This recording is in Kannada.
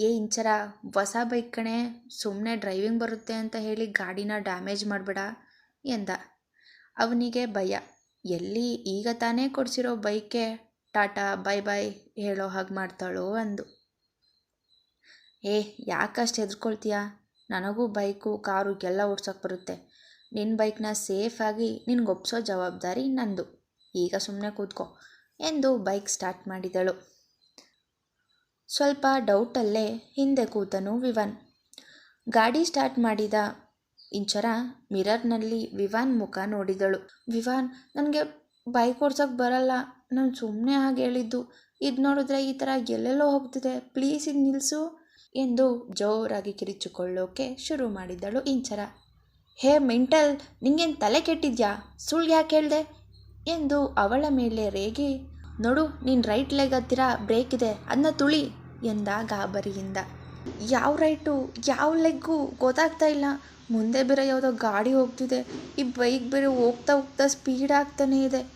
ಏ ಇಂಚರ, ಹೊಸ ಬೈಕ್ ಕಣೆ ಸುಮ್ಮನೆ ಡ್ರೈವಿಂಗ್ ಬರುತ್ತೆ ಅಂತ ಹೇಳಿ ಗಾಡಿನ ಡ್ಯಾಮೇಜ್ ಮಾಡಬೇಡ ಎಂದ. ಅವನಿಗೆ ಭಯ. ಎಲ್ಲಿ ಈಗ ತಾನೇ ಕೊಡಿಸಿರೋ ಬೈಕೆ, ಟಾಟಾ, ಬೈ ಬೈ ಹೇಳೋ ಹಾಗೆ ಮಾಡ್ತಾಳೋ ಅಂದು. ಏ ಯಾಕಷ್ಟು ಹೆದರ್ಕೊಳ್ತೀಯ? ನನಗೂ ಬೈಕು, ಕಾರು ಎಲ್ಲ ಓಡ್ಸೋಕೆ ಬರುತ್ತೆ. ನಿನ್ನ ಬೈಕ್ನ ಸೇಫಾಗಿ ನಿನ್ಗೆ ಒಪ್ಸೋ ಜವಾಬ್ದಾರಿ ನಂದು. ಈಗ ಸುಮ್ಮನೆ ಕೂತ್ಕೋ ಎಂದು ಬೈಕ್ ಸ್ಟಾರ್ಟ್ ಮಾಡಿದಳು. ಸ್ವಲ್ಪ ಡೌಟಲ್ಲೇ ಹಿಂದೆ ಕೂತನು ವಿವಾನ್. ಗಾಡಿ ಸ್ಟಾರ್ಟ್ ಮಾಡಿದ ಇಂಚರ ಮಿರರ್ನಲ್ಲಿ ವಿವಾನ್ ಮುಖ ನೋಡಿದಳು. ವಿವಾನ್, ನನಗೆ ಬೈಕ್ ಓಡ್ಸೋಕೆ ಬರಲ್ಲ. ನಾನು ಸುಮ್ಮನೆ ಹಾಗೆ ಹೇಳಿದ್ದು, ಇದು ನೋಡಿದ್ರೆ ಈ ಥರ ಎಲ್ಲೆಲ್ಲೋ ಹೋಗ್ತಿದೆ. ಪ್ಲೀಸ್ ಇದು ನಿಲ್ಲಿಸು ಎಂದು ಜೋರಾಗಿ ಕಿರಿಚಿಕೊಳ್ಳೋಕೆ ಶುರು ಮಾಡಿದ್ದಳು ಇಂಚರ. ಹೇ ಮೆಂಟಲ್, ನಿಂಗೇನು ತಲೆ ಕೆಟ್ಟಿದ್ಯಾ? ಸುಳ್ಳು ಯಾಕೆ ಹೇಳಿದೆ? ಎಂದು ಅವಳ ಮೇಲೆ ರೇಗಿ, ನೋಡು, ನೀನು ರೈಟ್ ಲೆಗ್ ಹತ್ತಿರ ಬ್ರೇಕ್ ಇದೆ. ಅದನ್ನ ತುಳಿ. ಎಂದ ಗಾಬರಿಯಿಂದ. ಯಾವ ರೈಟು? ಯಾವ ಲೆಗ್ಗು? ಗೊತ್ತಾಗ್ತಾ ಇಲ್ಲ. ಮುಂದೆ ಬೇರೆ ಯಾವುದೋ ಗಾಡಿ ಹೋಗ್ತಿದೆ. ಈ ಬೈಕ್ ಬೇರೆ ಹೋಗ್ತಾ ಹೋಗ್ತಾ ಸ್ಪೀಡ್ ಆಗ್ತಾನೇ ಇದೆ.